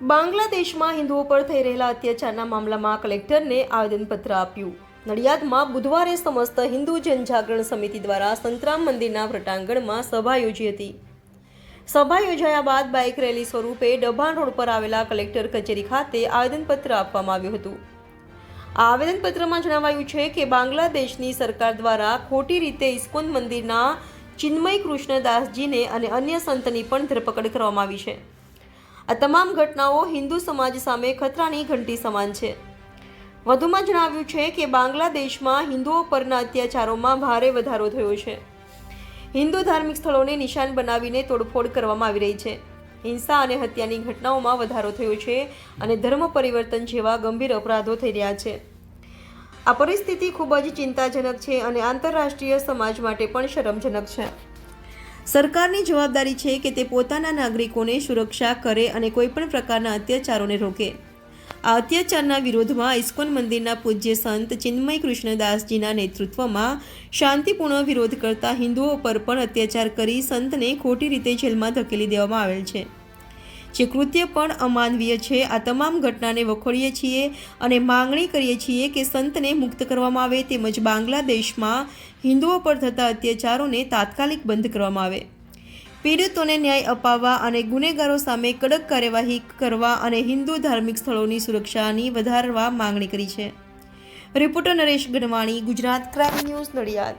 બાંગ્લાદેશમાં હિન્દુઓ પર થઈ રહેલા અત્યાચારના મામલામાં કલેક્ટરને આવેદનપત્ર આપ્યું. નડિયાદમાં બુધવારે સમસ્ત હિન્દુ જનજાગરણ સમિતિ દ્વારા સંતરામ મંદિરના પ્રટાંગણમાં સભા યોજી હતી. સભા યોજાયા બાદ બાઇક રેલી સ્વરૂપે ડભાણ રોડ પર આવેલા કલેક્ટર કચેરી ખાતે આવેદનપત્ર આપવામાં આવ્યું હતું. આ આવેદનપત્રમાં જણાવાયું છે કે બાંગ્લાદેશની સરકાર દ્વારા ખોટી રીતે ઇસ્કોન મંદિરના ચિન્મય કૃષ્ણદાસજીને અને અન્ય સંતની પણ ધરપકડ કરવામાં આવી છે. આ તમામ ઘટનાઓ હિન્દુ સમાજ સામે ખતરાની ઘંટી સમાન છે. વધુમાં જણાવ્યું છે કે બાંગ્લાદેશમાં હિન્દુઓ પરના અત્યાચારોમાં ભારે વધારો થયો છે. હિન્દુ ધાર્મિક સ્થળોને નિશાન બનાવીને તોડફોડ કરવામાં આવી રહી છે. હિંસા અને હત્યાની ઘટનાઓમાં વધારો થયો છે અને ધર્મ પરિવર્તન જેવા ગંભીર અપરાધો થઈ રહ્યા છે. આ પરિસ્થિતિ ખૂબ જ ચિંતાજનક છે અને આંતરરાષ્ટ્રીય સમાજ માટે પણ શરમજનક છે. સરકારની જવાબદારી છે કે તે પોતાના નાગરિકોને સુરક્ષા કરે અને કોઈપણ પ્રકારના અત્યાચારોને રોકે. આ અત્યાચારના વિરોધમાં ઇસ્કોન મંદિરના પૂજ્ય સંત ચિન્મય કૃષ્ણદાસજીના નેતૃત્વમાં શાંતિપૂર્ણ વિરોધ કરતા હિન્દુઓ પર પણ અત્યાચાર કરી સંતને ખોટી રીતે જેલમાં ધકેલી દેવામાં આવેલ છે. જે કૃત્ય પણ અમાનવીય છે. આ તમામ ઘટનાને વખોડીએ છીએ અને માંગણી કરીએ છીએ કે સંતને મુક્ત કરવામાં આવે તેમજ બાંગ્લાદેશમાં હિન્દુઓ પર થતા અત્યાચારોને તાત્કાલિક બંધ કરવામાં આવે. પીડિતોને ન્યાય અપાવવા અને ગુનેગારો સામે કડક કાર્યવાહી કરવા અને હિન્દુ ધાર્મિક સ્થળોની સુરક્ષાની વધારવા માંગણી કરી છે. Reporter Naresh Gadhvani, Gujarat crime news Nadiad.